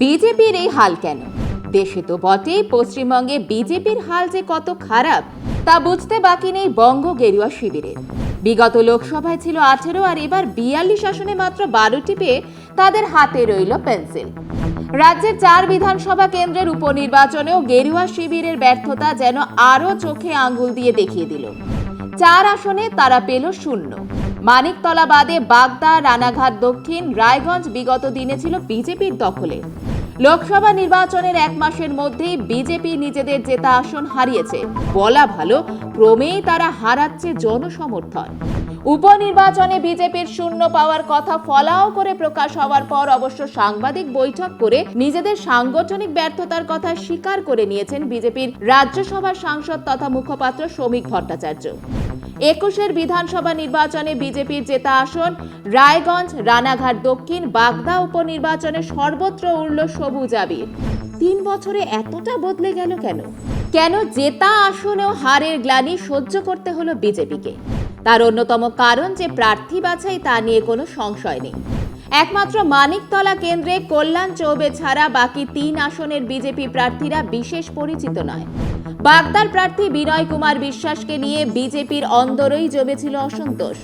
বিজেপির এই হাল কেন? দেশে তো বটেই পশ্চিমবঙ্গে বিজেপির হাল যে কত খারাপ, তা বুঝতে বাকি নেই বঙ্গ গেরুয়া শিবিরের বিগত লোকসভায় ছিল আঠেরো আর এবার বিয়াল্লিশ আসনে মাত্র বারোটি পেয়ে তাদের হাতে রইল পেন্সিল। রাজ্যের চার বিধানসভা কেন্দ্রের উপনির্বাচনেও গেরুয়া শিবিরের ব্যর্থতা যেন আরও চোখে আঙ্গুল দিয়ে দেখিয়ে দিল। চার আসনে তারা পেল শূন্য। মানিকতলা বাদে বাগদা, রানাঘাট দক্ষিণ, রায়গঞ্জ বিগত দিনে ছিল বিজেপির দখলে। লোকসভা নির্বাচনের এক মাসের মধ্যেই বিজেপি নিজেদের জেতা আসন হারিয়েছে। বলা ভালো, ক্রমেই তারা হারাচ্ছে জনসমর্থন। উপনির্বাচনে বিজেপির শূন্য পাওয়ার কথা ফলাও করে প্রকাশ হওয়ার পর অবশ্য সাংবাদিক বৈঠক করে নিজেদের সাংগঠনিক ব্যর্থতার কথা স্বীকার করে নিয়েছেন বিজেপির রাজ্যসভার সাংসদ তথা মুখপাত্র শ্রমিক ভট্টাচার্য। একুশের বিধানসভা নির্বাচনে বিজেপির জেতা আসন রায়গঞ্জ, রানাঘাট দক্ষিণ, বাগদা উপনির্বাচনে সর্বত্র উড়ল সবুজ জাবির তিন বছরে এতটা বদলে গেল কেন? কেন জেতা আসনেও হারের গ্লানি সহ্য করতে হলো বিজেপিকে? তার অন্যতম কারণ যে প্রার্থী বাছাই তা নিয়ে কোনো সংশয় নেই। একমাত্র মানিকতলা কেন্দ্রে কল্যাণ চৌবে ছাড়া বাকি তিন আসনের বিজেপি প্রার্থীরা বিশেষ পরিচিত নয়। বাগদার প্রার্থী বিনয় কুমার বিশ্বাসকে নিয়ে বিজেপির অন্দরই জমেছিল অসন্তোষ।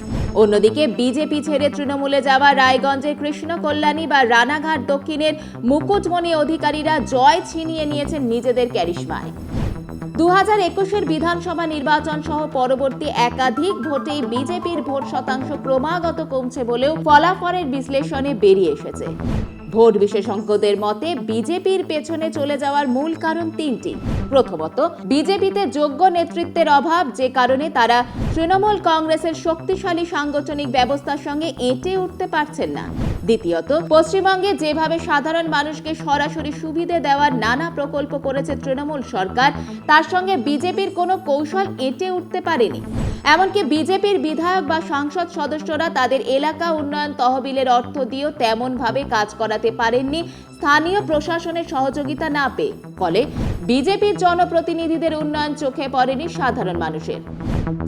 অন্যদিকে বিজেপি ছেড়ে তৃণমূলে যাওয়া রায়গঞ্জের কৃষ্ণ কল্যাণী বা রানাঘাট দক্ষিণের মুকুটমণি অধিকারীরা জয় ছিনিয়ে নিয়েছেন নিজেদের ক্যারিশমায়। দু হাজার একুশের বিধানসভা নির্বাচন সহ পরবর্তী একাধিক ভোটেই বিজেপির ভোট শতাংশ ক্রমাগত কমছে বলেও ফলাফলের বিশ্লেষণে বেরিয়ে এসেছে। ভোট বিশেষজ্ঞদের মতে, বিজেপির পেছনে চলে যাওয়ার মূল কারণ তিনটি। প্রথমত, বিজেপিতে যোগ্য নেতৃত্বের অভাব, যে কারণে তারা তৃণমূল কংগ্রেসের শক্তিশালী সাংগঠনিক ব্যবস্থার সঙ্গে এঁটে উঠতে পারছেন না। দ্বিতীয়ত, পশ্চিমবঙ্গে যেভাবে সাধারণ মানুষকে সরাসরি সুবিধে দেওয়ার নানা প্রকল্প করেছে তৃণমূল সরকার, তার সঙ্গে বিজেপির কোনো কৌশল এঁটে উঠতে পারেনি। এমনকি বিজেপির বিধায়ক বা সংসদ সদস্যরা তাদের এলাকা উন্নয়ন তহবিলের অর্থ দিয়েও তেমনভাবে কাজ করাতে পারেননি স্থানীয় প্রশাসনের সহযোগিতা না পেয়ে। ফলে বিজেপির জনপ্রতিনিধিদের উন্নয়ন চোখে পড়েনি সাধারণ মানুষের।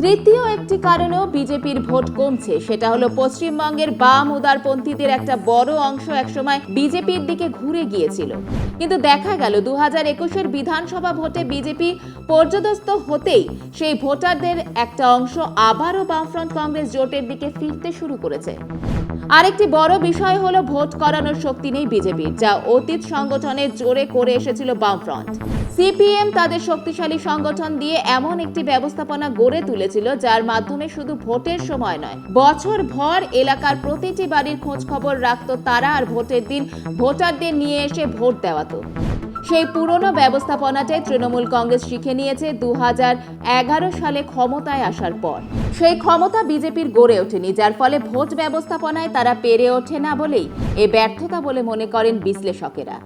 তৃতীয় একটি কারণেও বিজেপির ভোট কমছে, সেটা হলো পশ্চিমবঙ্গের বাম উদারপন্থীদের একটা বড় অংশ একসময় বিজেপির দিকে ঘুরে গিয়েছিল। কিন্তু দেখা গেল দু হাজার একুশের বিধানসভা ভোটে বিজেপি পর্যদস্ত হতেই সেই ভোটারদের একটা অংশ আবারও বামফ্রন্ট কংগ্রেস জোটের দিকে ফিরতে শুরু করেছে। আরেকটি বড় বিষয় হলো ভোট করানোর শক্তি নেই বিজেপির যা অতীত সংগঠনের জোরে করে এসেছিল বামফ্রন্ট। সিপিএম তাদের শক্তিশালী সংগঠন দিয়ে এমন একটি ব্যবস্থাপনা গড়ে তুলেছিল, যার মাধ্যমে শুধু ভোটের সময় নয়, বছর ভর এলাকার প্রতিটি বাড়ির খোঁজ খবর রাখতো তারা আর ভোটের দিন ভোটারদের নিয়ে এসে ভোট দেওয়াতো। সেই পুরনো ব্যবস্থাপনাটাই তৃণমূল কংগ্রেস শিখে নিয়েছে দু হাজার এগারো সালে ক্ষমতায় আসার পর। সেই ক্ষমতা বিজেপির গড়ে ওঠেনি, যার ফলে ভোট ব্যবস্থাপনায় তারা পেরে ওঠে না বলেই এ ব্যর্থতা বলে মনে করেন বিশ্লেষকেরা।